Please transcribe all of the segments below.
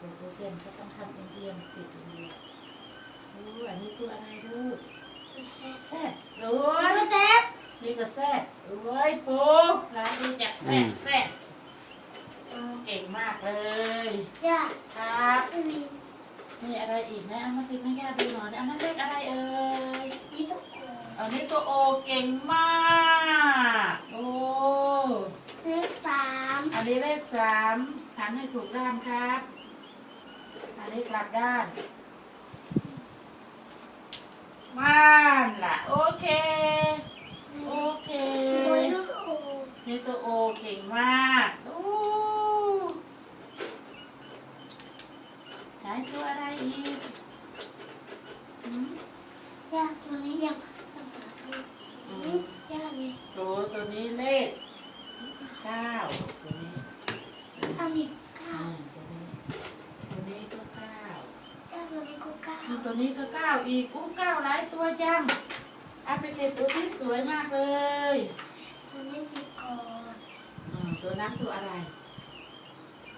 ตัวตัวเส้นก็ต้องทำเอียงๆติดอย่างนี้โอ้อันนี้ตัวอะไรลูกแซดโอ้ยไม่เซ็ตนี่ก็แซดโอ้ยปูร้านรู้จักแซดแซดเออเก่งมากเลยย่าครับไม่มีมีอะไรอีกนะเอามาติดให้ย่าดูหน่อยอันนั้นเลขอะไรเอ่ยนี่ต้องโกงอันนี้ตัวโอเก่งมากโอ้เลขสามอันนี้เลขสามหันให้ถูกด้านครับ อันนี้กลับด้านม่านล่ะ โอเค โอเคนี่ตัวโอเก่งมากโอ้ไหนตัวอะไรอีกหืมย่าตัวนี้ยังยังหาไม่ อื อื ม มย่าเนี่ย ตัวตัวนี้เลขเก้าตัวนี้ อันนี้เก้า อ่าตัวนี้ตัวนี้ก็เก้า ย่าตัวนี้ก็เก้า ตัวนี้ก็เก้า อีกอู้เก้าหลายตัวจังเอาไปเก็บตัวที่สวยมากเลยตัวนี้มีก่อนอืมตัวนั้นตัวอะไร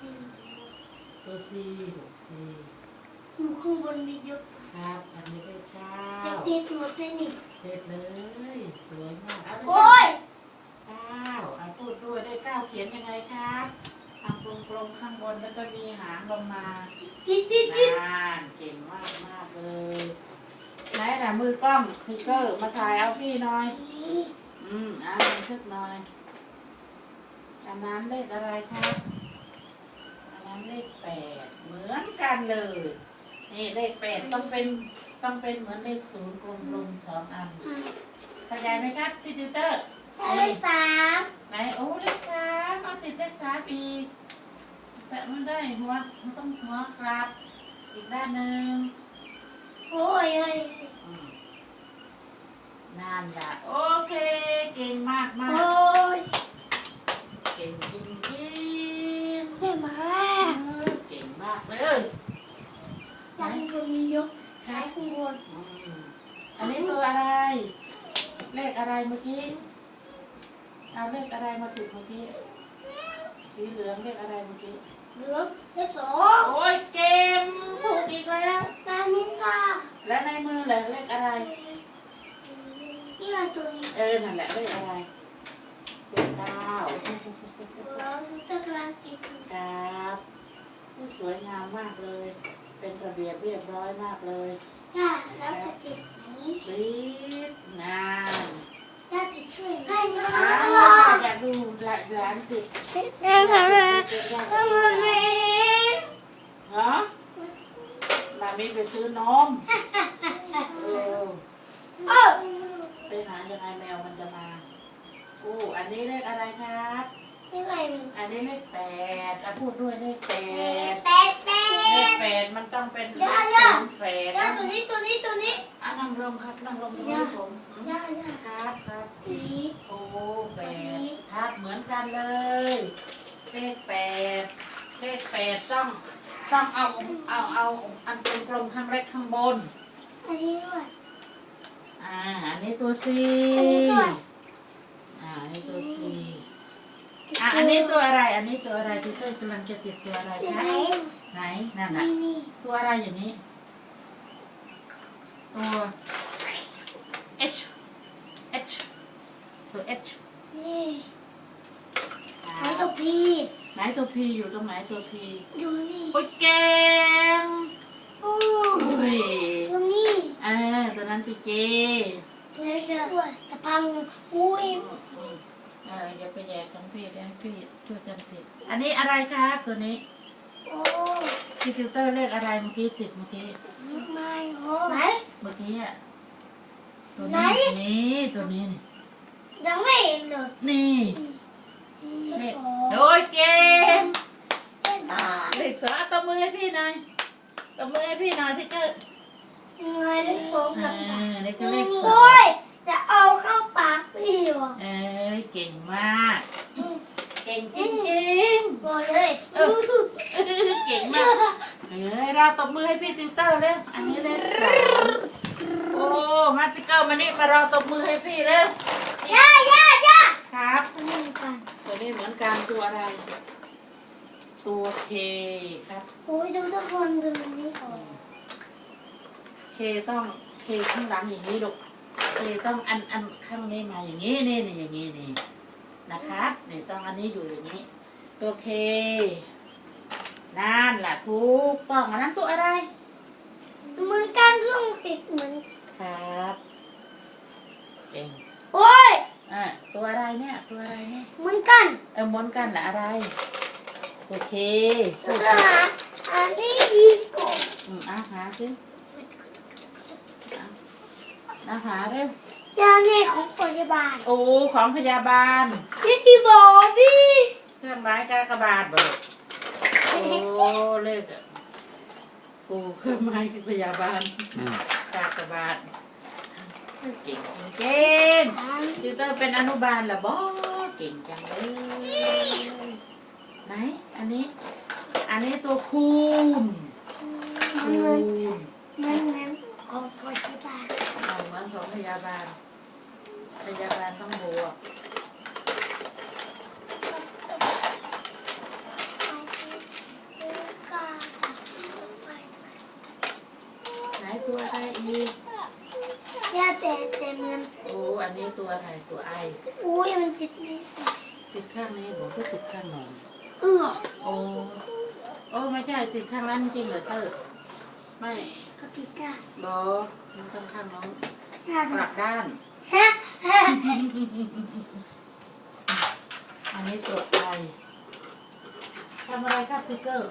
อืมตัวซีลูกซีหนูข้างบนมีเยอะครับอันนี้เลขเก้าจะติดหมดเลยนี่เด็ดเลย สวยมากเอาไปโอ้ยเก้าเอาพูดด้วยได้เก้าเขียนยังไงครับทำกลมๆข้างบนแล้วก็มีหางลงมาติดติดติดนานเก่งมากมากๆเลย ไหนน่ะมือกล้องทิกเกอร์มาถ่ายเอาพี่หน่อยนี่อืมอ่านบันทึกหน่อยอันนั้นเลขอะไรครับอันนั้นเลขแปดเหมือนกันเลย นี่เลขแปดต้องเป็นต้องเป็นเหมือนเลขศูนย์กลมๆสองอันอืมเข้าใจไหมครับพี่ติวเตอร์เลขสามไหนโอ้เลขสามเอาติดเลขสามอีกแต่มันได้หัวมันต้องหัวกลับอีกด้านหนึ่ง โอ้ยเอ้ยอืมนั่นแหละโอเค เก่งมากมาโอ้กยเก่งจริงจริงแม่มาเก่งมากเลยยังบนมียกขายข้างบนอืมอันนี้ตัวอะไร เลขอะไรเมื่อกี้ เอาเลขอะไรมาติดเมื่อกี้ สีเหลืองเลขอะไรเมื่อกี้ เหลืองเลขสองโอ้ยเก่งถูกอีกแล้วตามิค่ะและในมือเหลือเลขอะไรนี่อะไรตัวนี้เออนั่นแหละเลขอะไรเลขเก้าเราตะกร้ารติดครับสวย งามมากเลย เป็นระเบียบเรียบร้อยมากเลยย่าแล้วจะติดไหนรีดงานย่าติดช่วยให้มาอ้าวอยากดูหลานหลานติดย่าทำอะไรทำอะไร เหรอ มามีไปซื้อนมเออเออไปหายังไงแมวมันจะมาอู้อันนี้เลขอะไรครับนี่อะไรมันอันนี้เลขแปดอะพูดด้วยเลขแปดแปดแปเลขดแปดมันต้องเป็นเลย่าขย่าศูนย์แปดย่านะตัวนี้ตัวนี้ตัวนี้อะนั่งลงครับนั่งลงตรงย่านี้ผมย่าย่าครับครับผีโอ้แปดครับเหมือนกันเลย เลขแปดเลขแปดต้อง ต้องเอาเอาเอาอันเป็นกลมข้างเล็กข้างบน อันนี้ด้วย อ่า อันนี้ตัวซีอันนี้ด้วย อ่า อันนี้ตัวซีอะอันนี้ตัวอะไร อันนี้ตัวอะไรที่เต้ยกำลังจะติดตัวอะไรไหนคะไหนนั่นน่ะนี่นี่ตัวอะไรอย่างนี้ ตัว H H ตัว H นี่ อ่า ไหนตัวพี ไหนตัว P อยู่ตรงไหนตัว P ดูนี่โอ้ยเก่งโอ้ยตัวนี้เออตัวนั้นตัว J ตัวนี้ด้วยแต่พังอุ้ยเอออย่าไปแย่ของพี่เลยให้พี่ช่วยกันติด อันนี้อะไรครับตัวนี้โอ้พี่ฟิลเตอร์เลขอะไรเมื่อกี้ติดเมื่อกี้ไม่โอ้ไหนเมื่อกี้อะตัวไหนนี้นี่ตัวนี้นี่ยังไม่เห็นเลยนี่ เลเลขขสองโอ้ยเก่งเลขสามเลขสองเอาตบมือให้พี่หน่อยตบมือให้พี่หน่อยที่เกิดยังไงเลขสองกับอ่าสามเลขก็เลขสอโอ้งยจะเอาเข้าปากพี่วะเอ้ยเก่งมาก เก่งจริงโอ้ยเลยๆเออเก่งมากเอ้ยเราตบมือให้พี่ติวเตอร์เร็วอันนี้เลขสามโอ้มาติเกอร์มานี่มาเราตบมือให้พี่เร็วย่าย่าย่า ครับอันนี้เหมือนกันตัวนี้เหมือนกันตัวอะไรตตัวเคครับโอ้ยดูทุกคนดูมันนี่ก่อนเคต้องเคข้างหลังอย่างนี้ลูกเคต้องอันอันข้างนี้มาอย่างนี้นี่นี่อย่างนี้นี่นะครับนี่ต้องอันนี้อยู่อย่างนี้ ตัวเคนั่นแหละถูกต้องอันนั้นตัวอะไรเหมือนกันเรื่องติดเหมือนครับเก่งโอ้ย อะตัวอะไรเนี่ย ตัวอะไรเนี่ย เหมือนกันเออม้วนกันแหละอะไร โอเคเอออันนี้ดีกว่าอืมอาหาสิอาหาเร็วยาแน่ของพยาบาลโอ้ของพยาบาล พี่ที่บอกพี่เครื่องไม้กากบาทบ่ลูกโอ้เลขอะโอ้เครื่องไม้ที่พยาบาลอืม กากบาท เก่งเก่งติวเตอร์เป็นอนุบาลเหรอบอเก่งจังเลยไหนอันนี้ อันนี้ตัวคูณมันคูเหมือนณมันเหมือนของพยาบาลเอาเหมือนของพยาบาลพยาบาลต้องบวกไหนตัวอะไรอีกยา แต่แต่มันโอ้อันนี้ตัวอะไรตัวไออุ้ยมันติดนี่ติดข้างนี้บอกว่าติดข้างนอนเออโอ้โอ้ไม่ใช่ติดข้างนั้นจริงเหรอเตอร์ไม่ก็ติดได้บอมันต้องข้างน้องยากลับด้านฮะฮะอันนี้ตัวไอทำอะไรครับพิกเกอร์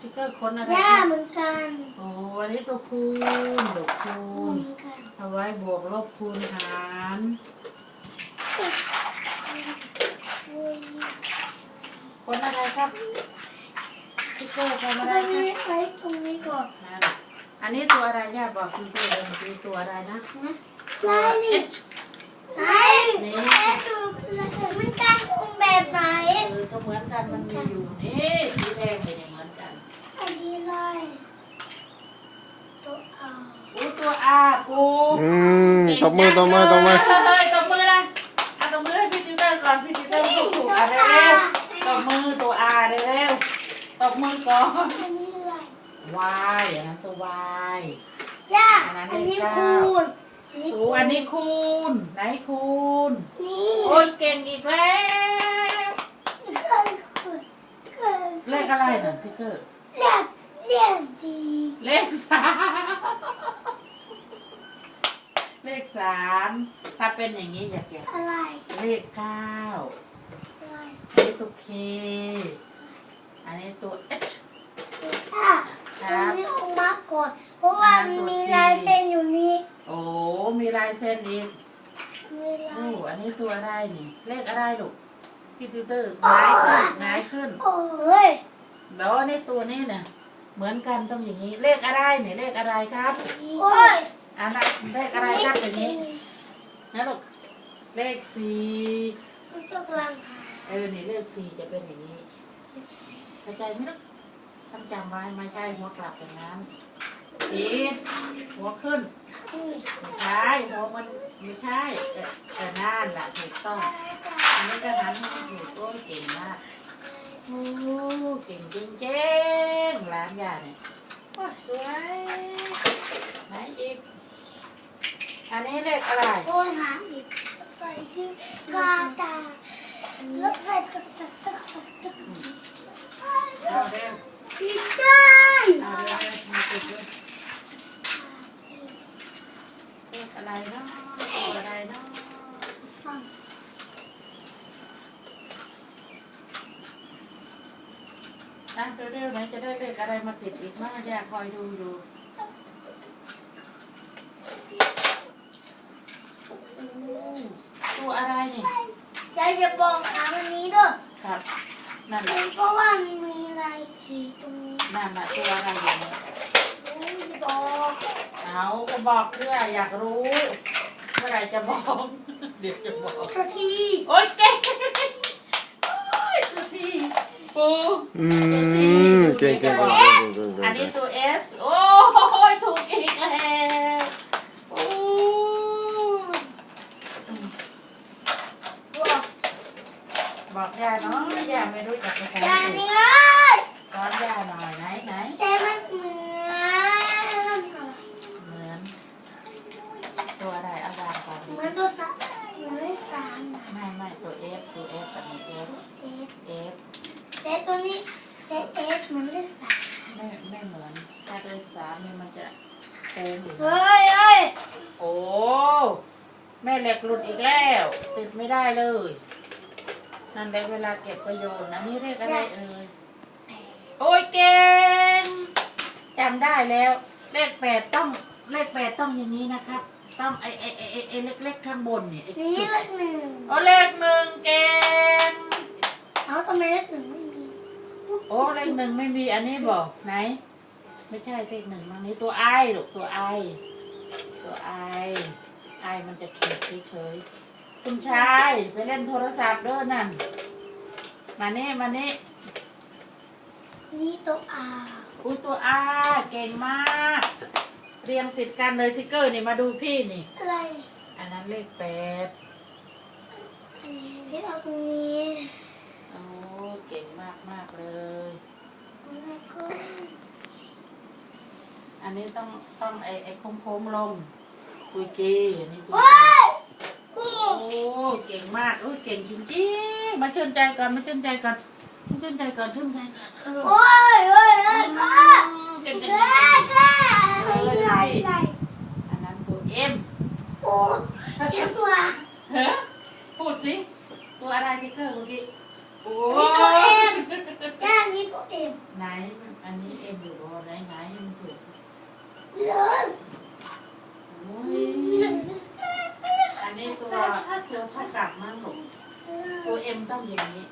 พิกเกอร์ค้นอะไรยาครับเหมือนกันโอ้อันนี้ตัวคูณดอกคูเหณมือนกันเอาไว้บวกลบคูณหารอุ้ยคนอะไรครับพิกเกอร์ทำอะไรตรงครันี้บไว้ตรงนี้ก่อนนั่นอันนี้ตัวอะไรย่าบอกพิกเกอร์เลยคือตัวอะไรนะนะตัวไหนนี่ H ไหนไหนดูมันกันองแบบไหน เออก็เหมือนกันมันมีอยู่นี่สีแดงเลยเนี่ยเหมือ นกันอันนี้เลยตัวเอาอู้ตัวอาปูอืมตบมือตบมือตบมือเฮ้ยตบมือนะอะตบมือให้พี่ติวเตอร์ก่อนพี่ติวเตอร์พูดถูกอะเร็วๆตบมือตัวอาเร็วๆตบมือก่อนอันนี้อะไรวายอย่างนั้นตัววาย ย่าอันนั้นอันนี้เลขเก้า คูณอันนี้โอ้อันนี้คูณไหนคูณนี่โอ้ยเก่งอีกแล้วคูณคูณเลขอะไรน่ะพี่เตอร์ เลขเลขสี่เลขสามเลขสามถ้าเป็นอย่างนี้อยากเก็บอะไรเลขเก้าอะไรอันนี้ตัว K อันนี้ตัว H อะตรงนี้ออกมาก่อนเพราะว่ามันมีลายเส้นอยู่นี่โอ้มีลายเส้นอีกมีลาโอ้ยอันนี้ตัวอะไรนี่ เลขอะไรลูกพี่ติวเตอร์ง่ายขึ้นง่ายขึ้นโอ้ย แล้วอันนี้ตัวนี้เนี่ยเหมือนกันต้องอย่างนี้ เลขอะไรเนี่ยเลขอะไรครับโอ้ยอันนั้นเลขอะไรครับอย่างนี้นะลูกเลขสี่มันกำลังหาเออนี่เลขสี่จะเป็นอย่างนี้เข้าใจไหมลูกต้องจำไว้ไม่ใช่หัวกลับอย่างนั้นผิดหัวขึ้นอืมไม่ใช่หัวมันไม่ใช่เออเออนั่นแหละถูกต้องอันนี้ก็หันให้ถูกโอ้ยเก่งมาก โอ้เก่งจริงเก่งๆร้านยาเนี่ยว้าสวยไหนอีก อันนี้เลขอะไรโอ้ยหาอีกไปชื่อกาตารถไฟตึกตึกตึกตึกตึกเอาเร็วผิดได้เอาเร็วมาติดเลยเลขอะไรเนาะตัวอะไรเนาะอะเร็วๆไหนจะได้เลข อะไรมาติดอีกบ้างอยากคอยดูอยู่โอ้ตัวอะไรเนี่ยยายอย่าบอกหาวันนี้ด้วยครับนั่นแหละเพราะว่ามันมีลายสีตรงนี้นั่นแหละตัวอะไรอย่างนี้โอ้ยอย่าบอกเอาก็บอกเพื่ออยากรู้เมื่อไหรจะบอกเดี๋ยวจะบอกสักทีโอ๊ยเก่งโอ๊ยตัวทีปูอืม เก่งเก่งเก่งเก่งอันนี้ตัว S โอ้ยถูกอีกแล้วโอ้บอกยาเนาะยาไม่รู้จักภาษาอังกฤษสอนยาหน่อยไหนไหนแต่มันเหมือนเหมือนตัวอะไร กหลุดอีกแล้ว ติดไม่ได้เลย นั่นแหละเวลาเก็บประโยชน์นะนี่เรียกอะไรเอ่ยโอ้ยเก่งจำได้แล้ว เลขแปดต้องเลขแปดต้องอย่างนี้นะครับ ต้องไอไอไอไอ้ไอเล็กๆข้างบนเนี่ยไอ้นี่จุดเลขหนึ่งโอ้เลขหนึ่งเก่งเอาทำไมเลขหนึ่งไม่มีโอ้เลขหนึ่งไม่มีอันนี้บอกไหน ไม่ใช่เลขหนึ่งมันนี้ตัวไอลูกตัวไอตัวไอไอมัน จะขีดเฉยๆคุณชายไปเล่นโทรศัพท์เด้อนั่น มานี่มานี่นี่ตัวอาอุ้ยตัวอาเก่งมาก เรียงติดกันเลยทิกเกอร์นี่มาดูพี่นี่ อะไรอันนั้นเลขแปดอันนี้เลขเอาตรงนี้โอ้เก่งมากมากๆเลยแล้วก็อันนี้ต้องต้องไอไอโค้งโค้งๆลง คุยกีอันนี้คุยเฮ้กียโอ้โอ้เก่งมากโอ้ยเก่งจริงๆมาชื่นใจก่อนมาชื่นใจก่อนมาชื่นใจก่อนชื่นใจก่อนเออโอ้ยเฮ้ยเฮ้ยก้าเก่งจริก้างก้าเฮ้ยอะไรอะไรๆอันนั้นตัวเอ็มโอ้เจ็บตัวเฮ้พูดสิตัวอะไรทิกเกอร์เมื่อกี้โอ้นี่ตัวเอ็มย่านี่ตัวเอ็มไหนอันนี้เอ็มอยู่บ่ไหนไหนมันถูกเลยโอ้ย อันนี้ตัวตัวเท่ากับมั้งลูกตัวเอ็มต้องอย่างนี้